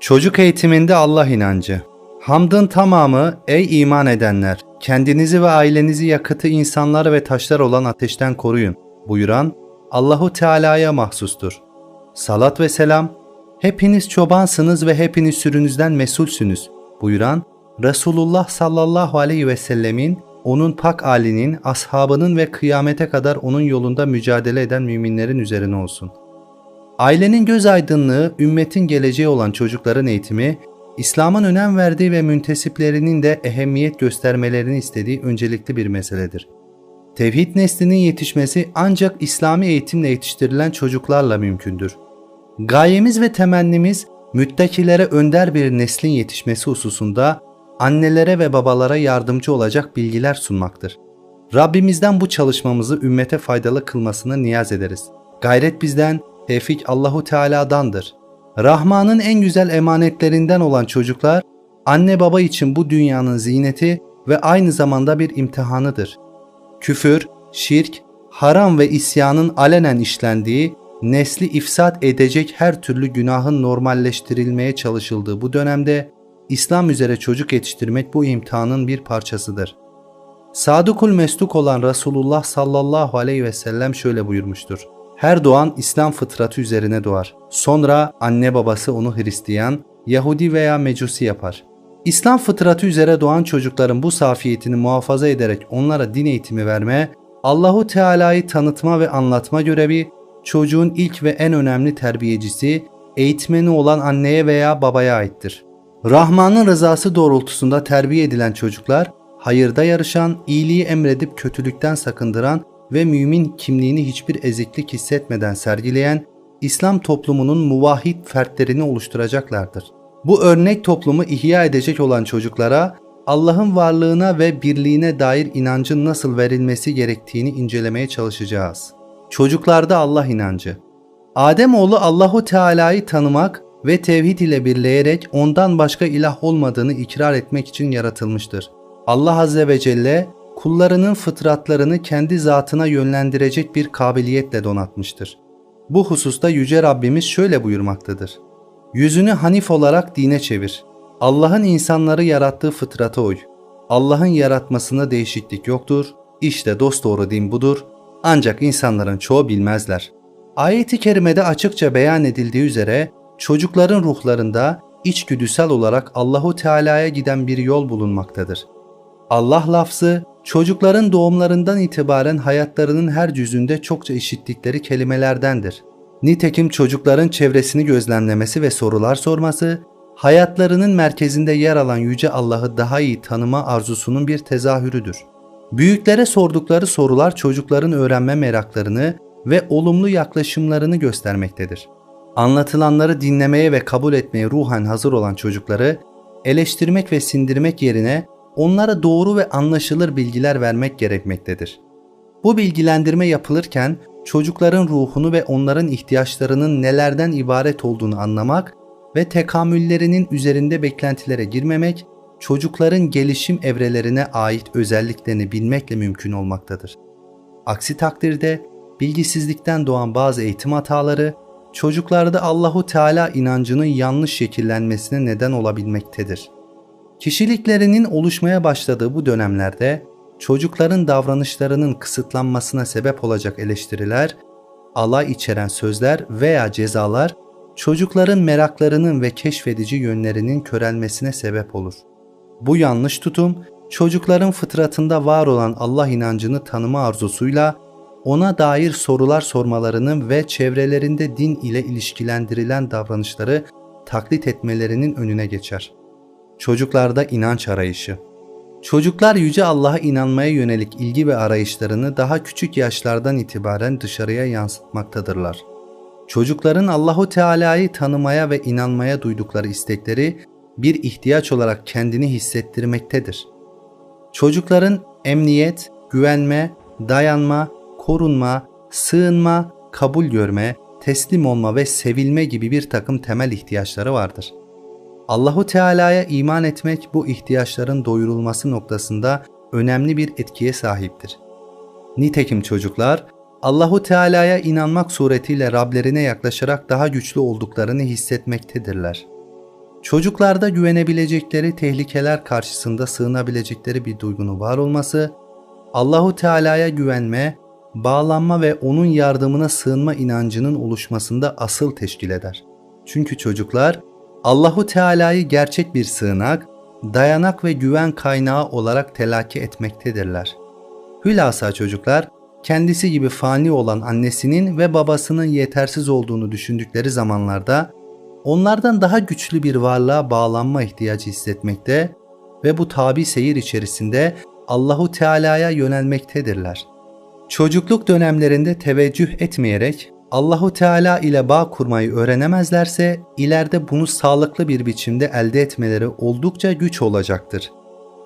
Çocuk eğitiminde Allah inancı. Hamdın tamamı ey iman edenler kendinizi ve ailenizi yakıtı insanlar ve taşlar olan ateşten koruyun buyuran Allahu Teala'ya mahsustur. Salat ve selam hepiniz çobansınız ve hepiniz sürünüzden mesulsünüz buyuran Resulullah sallallahu aleyhi ve sellemin onun pak alinin, ashabının ve kıyamete kadar onun yolunda mücadele eden müminlerin üzerine olsun. Ailenin göz aydınlığı, ümmetin geleceği olan çocukların eğitimi, İslam'ın önem verdiği ve müntesiplerinin de ehemmiyet göstermelerini istediği öncelikli bir meseledir. Tevhid neslinin yetişmesi ancak İslami eğitimle yetiştirilen çocuklarla mümkündür. Gayemiz ve temennimiz müttakilere önder bir neslin yetişmesi hususunda annelere ve babalara yardımcı olacak bilgiler sunmaktır. Rabbimizden bu çalışmamızı ümmete faydalı kılmasını niyaz ederiz. Gayret bizden, tevfik Allahu Teala'dandır. Rahman'ın en güzel emanetlerinden olan çocuklar, anne baba için bu dünyanın zineti ve aynı zamanda bir imtihanıdır. Küfür, şirk, haram ve isyanın alenen işlendiği, nesli ifsat edecek her türlü günahın normalleştirilmeye çalışıldığı bu dönemde İslam üzere çocuk yetiştirmek bu imtihanın bir parçasıdır. Sadıkul Mesduk olan Resulullah sallallahu aleyhi ve sellem şöyle buyurmuştur. Her doğan İslam fıtratı üzerine doğar. Sonra anne babası onu Hristiyan, Yahudi veya Mecusi yapar. İslam fıtratı üzere doğan çocukların bu safiyetini muhafaza ederek onlara din eğitimi verme, Allahu Teala'yı tanıtma ve anlatma görevi çocuğun ilk ve en önemli terbiyecisi, eğitmeni olan anneye veya babaya aittir. Rahman'ın rızası doğrultusunda terbiye edilen çocuklar, hayırda yarışan, iyiliği emredip kötülükten sakındıran ve mümin kimliğini hiçbir eziklik hissetmeden sergileyen İslam toplumunun muvahhid fertlerini oluşturacaklardır. Bu örnek toplumu ihya edecek olan çocuklara Allah'ın varlığına ve birliğine dair inancın nasıl verilmesi gerektiğini incelemeye çalışacağız. Çocuklarda Allah inancı. Ademoğlu Allahu Teala'yı tanımak ve tevhid ile birleyerek ondan başka ilah olmadığını ikrar etmek için yaratılmıştır. Allah Azze ve Celle kullarının fıtratlarını kendi zatına yönlendirecek bir kabiliyetle donatmıştır. Bu hususta Yüce Rabbimiz şöyle buyurmaktadır. Yüzünü hanif olarak dine çevir. Allah'ın insanları yarattığı fıtrata uy. Allah'ın yaratmasında değişiklik yoktur. İşte dosdoğru din budur. Ancak insanların çoğu bilmezler. Ayet-i kerimede açıkça beyan edildiği üzere çocukların ruhlarında içgüdüsel olarak Allahu Teala'ya giden bir yol bulunmaktadır. Allah lafzı çocukların doğumlarından itibaren hayatlarının her cüzünde çokça işittikleri kelimelerdendir. Nitekim çocukların çevresini gözlemlemesi ve sorular sorması, hayatlarının merkezinde yer alan Yüce Allah'ı daha iyi tanıma arzusunun bir tezahürüdür. Büyüklere sordukları sorular çocukların öğrenme meraklarını ve olumlu yaklaşımlarını göstermektedir. Anlatılanları dinlemeye ve kabul etmeye ruhen hazır olan çocukları eleştirmek ve sindirmek yerine onlara doğru ve anlaşılır bilgiler vermek gerekmektedir. Bu bilgilendirme yapılırken çocukların ruhunu ve onların ihtiyaçlarının nelerden ibaret olduğunu anlamak ve tekamüllerinin üzerinde beklentilere girmemek, çocukların gelişim evrelerine ait özelliklerini bilmekle mümkün olmaktadır. Aksi takdirde bilgisizlikten doğan bazı eğitim hataları çocuklarda Allahu Teala inancının yanlış şekillenmesine neden olabilmektedir. Kişiliklerinin oluşmaya başladığı bu dönemlerde çocukların davranışlarının kısıtlanmasına sebep olacak eleştiriler, alay içeren sözler veya cezalar çocukların meraklarının ve keşfedici yönlerinin körelmesine sebep olur. Bu yanlış tutum çocukların fıtratında var olan Allah inancını tanıma arzusuyla ona dair sorular sormalarının ve çevrelerinde din ile ilişkilendirilen davranışları taklit etmelerinin önüne geçer. Çocuklarda inanç arayışı Çocuklar yüce Allah'a inanmaya yönelik ilgi ve arayışlarını daha küçük yaşlardan itibaren dışarıya yansıtmaktadırlar. Çocukların Allahu Teala'yı tanımaya ve inanmaya duydukları istekleri bir ihtiyaç olarak kendini hissettirmektedir. Çocukların emniyet, güvenme, dayanma, korunma, sığınma, kabul görme, teslim olma ve sevilme gibi bir takım temel ihtiyaçları vardır. Allahu Teala'ya iman etmek bu ihtiyaçların doyurulması noktasında önemli bir etkiye sahiptir. Nitekim çocuklar Allahu Teala'ya inanmak suretiyle Rablerine yaklaşarak daha güçlü olduklarını hissetmektedirler. çocuklarda güvenebilecekleri tehlikeler karşısında sığınabilecekleri bir duygunun var olması, Allahu Teala'ya güvenme, bağlanma ve onun yardımına sığınma inancının oluşmasında asıl teşkil eder. Çünkü çocuklar Allahu Teala'yı gerçek bir sığınak, dayanak ve güven kaynağı olarak telakki etmektedirler. Hülasa çocuklar kendisi gibi fani olan annesinin ve babasının yetersiz olduğunu düşündükleri zamanlarda onlardan daha güçlü bir varlığa bağlanma ihtiyacı hissetmekte ve bu tabi seyir içerisinde Allahu Teala'ya yönelmektedirler. Çocukluk dönemlerinde teveccüh etmeyerek Allahu Teala ile bağ kurmayı öğrenemezlerse ileride bunu sağlıklı bir biçimde elde etmeleri oldukça güç olacaktır.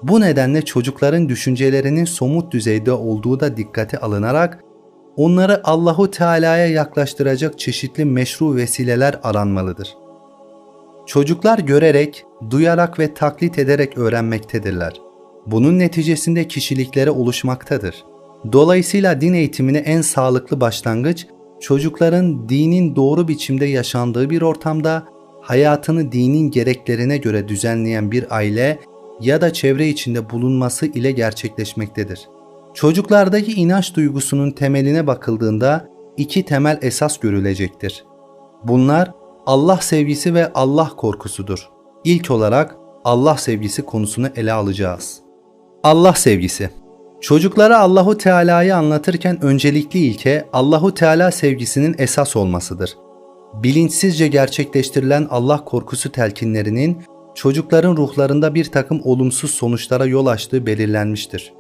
Bu nedenle çocukların düşüncelerinin somut düzeyde olduğu da dikkate alınarak onları Allahu Teala'ya yaklaştıracak çeşitli meşru vesileler aranmalıdır. Çocuklar görerek, duyarak ve taklit ederek öğrenmektedirler. Bunun neticesinde kişilikleri oluşmaktadır. Dolayısıyla din eğitimine en sağlıklı başlangıç çocukların dinin doğru biçimde yaşandığı bir ortamda hayatını dinin gereklerine göre düzenleyen bir aile ya da çevre içinde bulunması ile gerçekleşmektedir. Çocuklardaki inanç duygusunun temeline bakıldığında iki temel esas görülecektir. Bunlar Allah sevgisi ve Allah korkusudur. İlk olarak Allah sevgisi konusunu ele alacağız. Allah sevgisi Çocuklara Allahu Teala'yı anlatırken öncelikli ilke Allahu Teala sevgisinin esas olmasıdır. Bilinçsizce gerçekleştirilen Allah korkusu telkinlerinin çocukların ruhlarında bir takım olumsuz sonuçlara yol açtığı belirlenmiştir.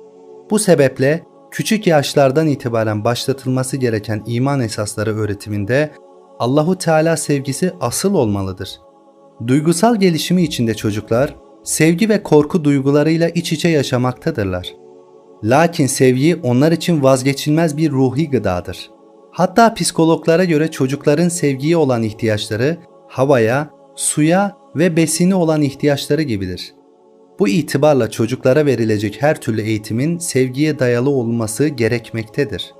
Bu sebeple küçük yaşlardan itibaren başlatılması gereken iman esasları öğretiminde Allahu Teala sevgisi asıl olmalıdır. Duygusal gelişimi içinde çocuklar sevgi ve korku duygularıyla iç içe yaşamaktadırlar. Lakin sevgi onlar için vazgeçilmez bir ruhi gıdadır. Hatta psikologlara göre çocukların sevgiye olan ihtiyaçları havaya, suya ve besini olan ihtiyaçları gibidir. Bu itibarla çocuklara verilecek her türlü eğitimin sevgiye dayalı olması gerekmektedir.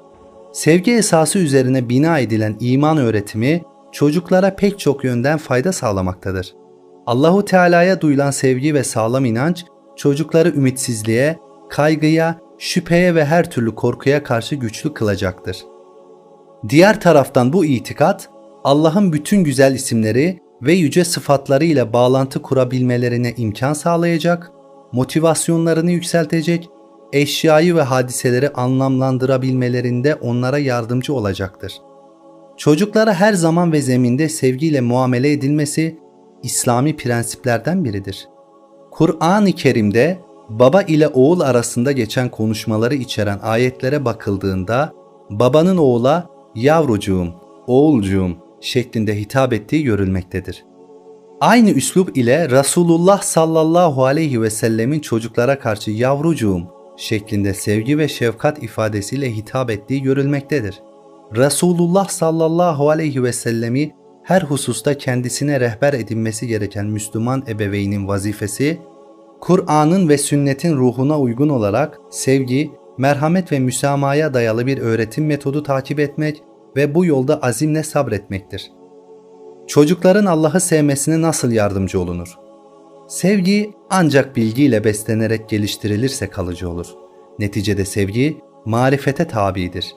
Sevgi esası üzerine bina edilen iman öğretimi çocuklara pek çok yönden fayda sağlamaktadır. Allahu Teala'ya duyulan sevgi ve sağlam inanç çocukları ümitsizliğe, kaygıya, şüpheye ve her türlü korkuya karşı güçlü kılacaktır. Diğer taraftan bu itikat Allah'ın bütün güzel isimleri ve yüce sıfatları ile bağlantı kurabilmelerine imkan sağlayacak, motivasyonlarını yükseltecek, eşyayı ve hadiseleri anlamlandırabilmelerinde onlara yardımcı olacaktır. Çocuklara her zaman ve zeminde sevgiyle muamele edilmesi İslami prensiplerden biridir. Kur'an-ı Kerim'de baba ile oğul arasında geçen konuşmaları içeren ayetlere bakıldığında babanın oğula yavrucuğum, oğulcuğum şeklinde hitap ettiği görülmektedir. Aynı üslup ile Resulullah sallallahu aleyhi ve sellemin çocuklara karşı yavrucuğum şeklinde sevgi ve şefkat ifadesiyle hitap ettiği görülmektedir. Resulullah sallallahu aleyhi ve sellemi her hususta kendisine rehber edinmesi gereken Müslüman ebeveynin vazifesi, Kur'an'ın ve sünnetin ruhuna uygun olarak sevgi, merhamet ve müsamaya dayalı bir öğretim metodu takip etmek ve bu yolda azimle sabretmektir. Çocukların Allah'ı sevmesine nasıl yardımcı olunur? Sevgi ancak bilgiyle beslenerek geliştirilirse kalıcı olur. Neticede sevgi marifete tabidir.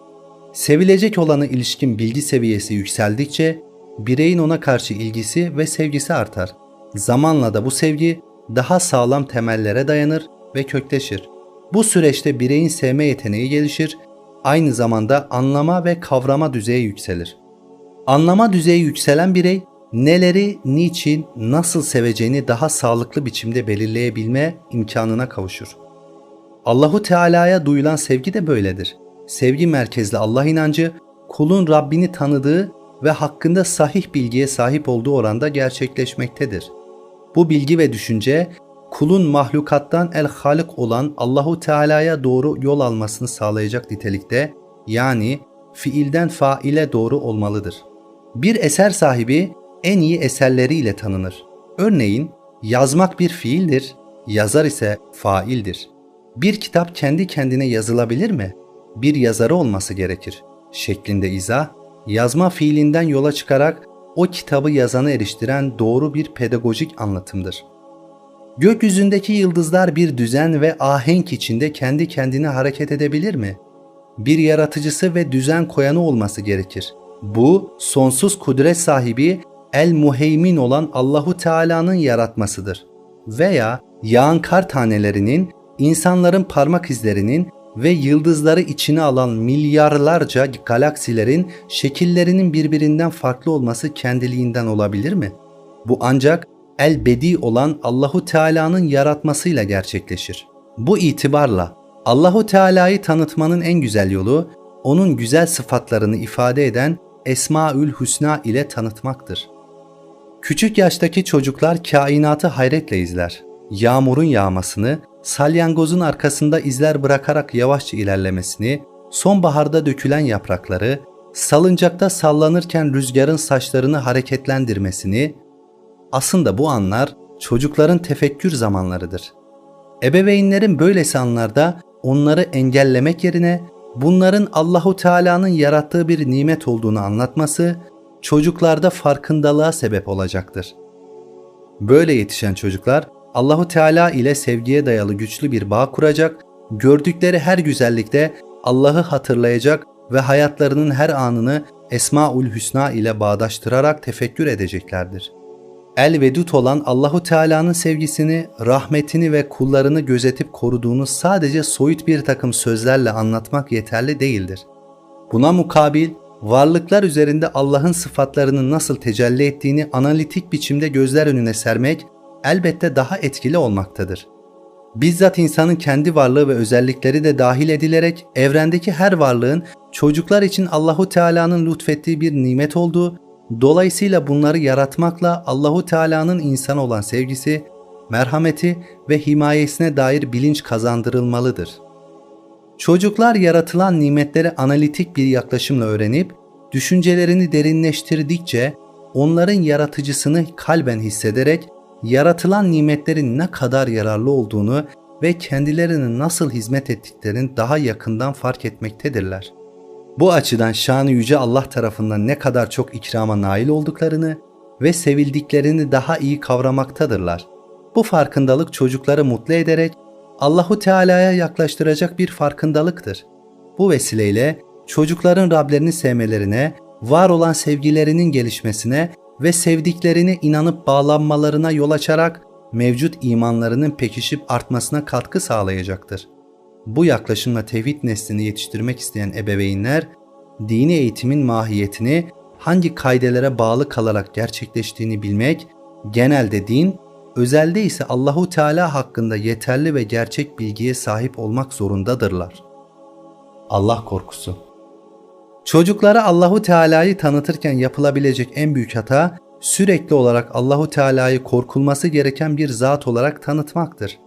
Sevilecek olanı ilişkin bilgi seviyesi yükseldikçe bireyin ona karşı ilgisi ve sevgisi artar. Zamanla da bu sevgi daha sağlam temellere dayanır ve kökleşir. Bu süreçte bireyin sevme yeteneği gelişir, aynı zamanda anlama ve kavrama düzeyi yükselir. Anlama düzeyi yükselen birey neleri, niçin, nasıl seveceğini daha sağlıklı biçimde belirleyebilme imkanına kavuşur. Allahu Teala'ya duyulan sevgi de böyledir. Sevgi merkezli Allah inancı kulun Rabbini tanıdığı ve hakkında sahih bilgiye sahip olduğu oranda gerçekleşmektedir. Bu bilgi ve düşünce kulun mahlukattan el halik olan Allahu Teala'ya doğru yol almasını sağlayacak nitelikte yani fiilden faile doğru olmalıdır. Bir eser sahibi en iyi eserleriyle tanınır. Örneğin yazmak bir fiildir, yazar ise faildir. Bir kitap kendi kendine yazılabilir mi? Bir yazarı olması gerekir. Şeklinde izah, yazma fiilinden yola çıkarak o kitabı yazana eriştiren doğru bir pedagojik anlatımdır. Gökyüzündeki yıldızlar bir düzen ve ahenk içinde kendi kendine hareket edebilir mi? Bir yaratıcısı ve düzen koyanı olması gerekir. Bu sonsuz kudret sahibi El Muheymin olan Allahu Teala'nın yaratmasıdır. Veya yağan kar tanelerinin, insanların parmak izlerinin ve yıldızları içine alan milyarlarca galaksilerin şekillerinin birbirinden farklı olması kendiliğinden olabilir mi? Bu ancak el-bedi olan Allahu Teala'nın yaratmasıyla gerçekleşir. Bu itibarla Allahu Teala'yı tanıtmanın en güzel yolu onun güzel sıfatlarını ifade eden Esmaül Hüsna ile tanıtmaktır. Küçük yaştaki çocuklar kainatı hayretle izler. Yağmurun yağmasını, salyangozun arkasında izler bırakarak yavaşça ilerlemesini, sonbaharda dökülen yaprakları, salıncakta sallanırken rüzgarın saçlarını hareketlendirmesini, aslında bu anlar çocukların tefekkür zamanlarıdır. Ebeveynlerin böylesi anlarda onları engellemek yerine bunların Allahu Teala'nın yarattığı bir nimet olduğunu anlatması çocuklarda farkındalığa sebep olacaktır. Böyle yetişen çocuklar Allahu Teala ile sevgiye dayalı güçlü bir bağ kuracak, gördükleri her güzellikte Allah'ı hatırlayacak ve hayatlarının her anını Esmaül Hüsna ile bağdaştırarak tefekkür edeceklerdir. El Vedut olan Allahu Teala'nın sevgisini, rahmetini ve kullarını gözetip koruduğunu sadece soyut bir takım sözlerle anlatmak yeterli değildir. Buna mukabil varlıklar üzerinde Allah'ın sıfatlarının nasıl tecelli ettiğini analitik biçimde gözler önüne sermek elbette daha etkili olmaktadır. Bizzat insanın kendi varlığı ve özellikleri de dahil edilerek evrendeki her varlığın çocuklar için Allahu Teala'nın lütfettiği bir nimet olduğu, dolayısıyla bunları yaratmakla Allahu Teala'nın insan olan sevgisi, merhameti ve himayesine dair bilinç kazandırılmalıdır. Çocuklar yaratılan nimetleri analitik bir yaklaşımla öğrenip, düşüncelerini derinleştirdikçe onların yaratıcısını kalben hissederek yaratılan nimetlerin ne kadar yararlı olduğunu ve kendilerine nasıl hizmet ettiklerini daha yakından fark etmektedirler. Bu açıdan şanı yüce Allah tarafından ne kadar çok ikrama nail olduklarını ve sevildiklerini daha iyi kavramaktadırlar. Bu farkındalık çocukları mutlu ederek Allahu Teala'ya yaklaştıracak bir farkındalıktır. Bu vesileyle çocukların Rablerini sevmelerine, var olan sevgilerinin gelişmesine ve sevdiklerine inanıp bağlanmalarına yol açarak mevcut imanlarının pekişip artmasına katkı sağlayacaktır. Bu yaklaşımla tevhid neslini yetiştirmek isteyen ebeveynler, dini eğitimin mahiyetini hangi kaidelere bağlı kalarak gerçekleştiğini bilmek, genelde din, özelde ise Allahu Teala hakkında yeterli ve gerçek bilgiye sahip olmak zorundadırlar. Allah korkusu Çocuklara Allahu Teala'yı tanıtırken yapılabilecek en büyük hata sürekli olarak Allahu Teala'yı korkulması gereken bir zat olarak tanıtmaktır.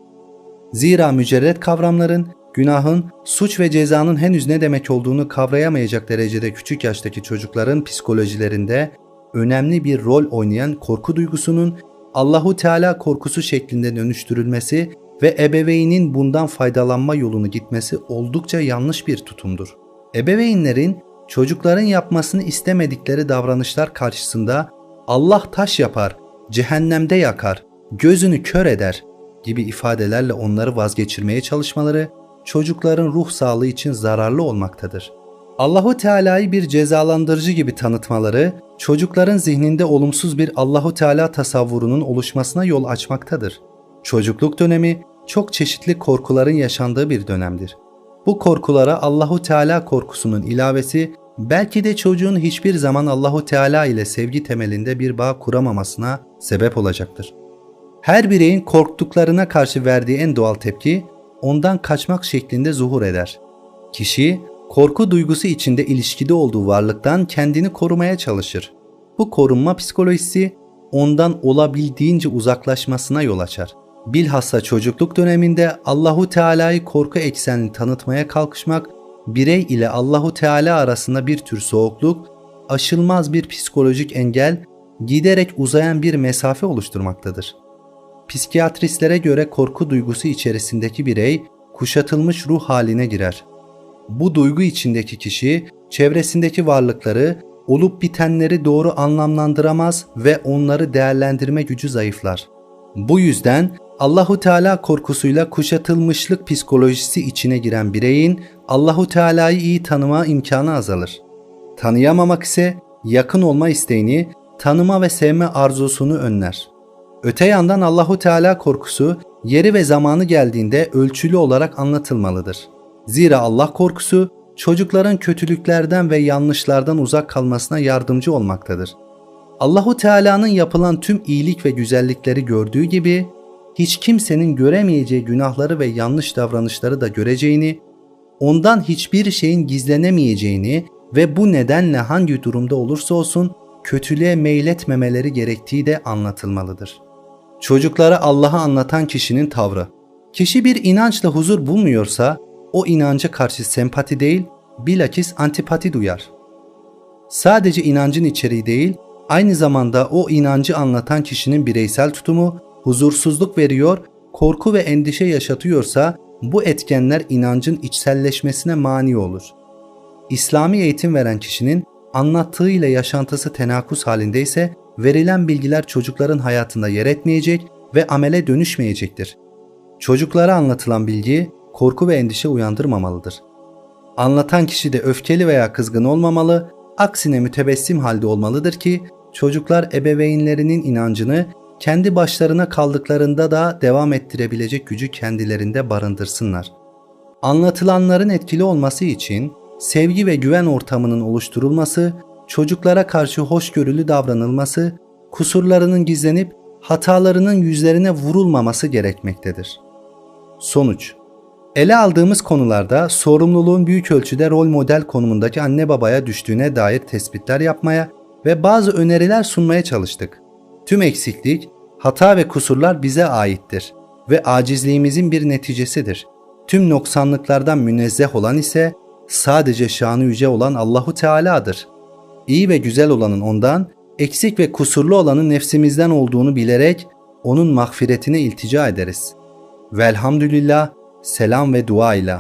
Zira mücerret kavramların, günahın, suç ve cezanın henüz ne demek olduğunu kavrayamayacak derecede küçük yaştaki çocukların psikolojilerinde önemli bir rol oynayan korku duygusunun Allahu Teala korkusu şeklinde dönüştürülmesi ve ebeveynin bundan faydalanma yolunu gitmesi oldukça yanlış bir tutumdur. Ebeveynlerin çocukların yapmasını istemedikleri davranışlar karşısında Allah taş yapar, cehennemde yakar, gözünü kör eder gibi ifadelerle onları vazgeçirmeye çalışmaları çocukların ruh sağlığı için zararlı olmaktadır. Allahu Teala'yı bir cezalandırıcı gibi tanıtmaları çocukların zihninde olumsuz bir Allahu Teala tasavvurunun oluşmasına yol açmaktadır. Çocukluk dönemi çok çeşitli korkuların yaşandığı bir dönemdir. Bu korkulara Allahu Teala korkusunun ilavesi belki de çocuğun hiçbir zaman Allahu Teala ile sevgi temelinde bir bağ kuramamasına sebep olacaktır. Her bireyin korktuklarına karşı verdiği en doğal tepki ondan kaçmak şeklinde zuhur eder. Kişi korku duygusu içinde ilişkide olduğu varlıktan kendini korumaya çalışır. Bu korunma psikolojisi ondan olabildiğince uzaklaşmasına yol açar. Bilhassa çocukluk döneminde Allahu Teala'yı korku eksenli tanıtmaya kalkışmak birey ile Allahu Teala arasında bir tür soğukluk, aşılmaz bir psikolojik engel, giderek uzayan bir mesafe oluşturmaktadır. Psikiyatristlere göre korku duygusu içerisindeki birey kuşatılmış ruh haline girer. Bu duygu içindeki kişi çevresindeki varlıkları olup bitenleri doğru anlamlandıramaz ve onları değerlendirme gücü zayıflar. Bu yüzden Allahu Teala korkusuyla kuşatılmışlık psikolojisi içine giren bireyin Allahu Teala'yı iyi tanıma imkanı azalır. Tanıyamamak ise yakın olma isteğini, tanıma ve sevme arzusunu önler. Öte yandan Allahu Teala korkusu yeri ve zamanı geldiğinde ölçülü olarak anlatılmalıdır. Zira Allah korkusu çocukların kötülüklerden ve yanlışlardan uzak kalmasına yardımcı olmaktadır. Allahu Teala'nın yapılan tüm iyilik ve güzellikleri gördüğü gibi hiç kimsenin göremeyeceği günahları ve yanlış davranışları da göreceğini, ondan hiçbir şeyin gizlenemeyeceğini ve bu nedenle hangi durumda olursa olsun kötülüğe meyletmemeleri gerektiği de anlatılmalıdır. Çocuklara Allah'ı anlatan kişinin tavrı. Kişi bir inançla huzur bulmuyorsa o inanca karşı sempati değil, bilakis antipati duyar. Sadece inancın içeriği değil, aynı zamanda o inancı anlatan kişinin bireysel tutumu huzursuzluk veriyor, korku ve endişe yaşatıyorsa bu etkenler inancın içselleşmesine mani olur. İslami eğitim veren kişinin anlattığı ile yaşantısı tenakuz halindeyse verilen bilgiler çocukların hayatında yer etmeyecek ve amele dönüşmeyecektir. Çocuklara anlatılan bilgi korku ve endişe uyandırmamalıdır. Anlatan kişi de öfkeli veya kızgın olmamalı, aksine mütebessim halde olmalıdır ki çocuklar ebeveynlerinin inancını kendi başlarına kaldıklarında da devam ettirebilecek gücü kendilerinde barındırsınlar. Anlatılanların etkili olması için sevgi ve güven ortamının oluşturulması, çocuklara karşı hoşgörülü davranılması, kusurlarının gizlenip hatalarının yüzlerine vurulmaması gerekmektedir. Sonuç Ele aldığımız konularda sorumluluğun büyük ölçüde rol model konumundaki anne babaya düştüğüne dair tespitler yapmaya ve bazı öneriler sunmaya çalıştık. Tüm eksiklik, hata ve kusurlar bize aittir ve acizliğimizin bir neticesidir. Tüm noksanlıklardan münezzeh olan ise sadece şanı yüce olan Allahu Teala'dır. İyi ve güzel olanın ondan, eksik ve kusurlu olanın nefsimizden olduğunu bilerek onun mağfiretine iltica ederiz. Velhamdülillah, selam ve dua ile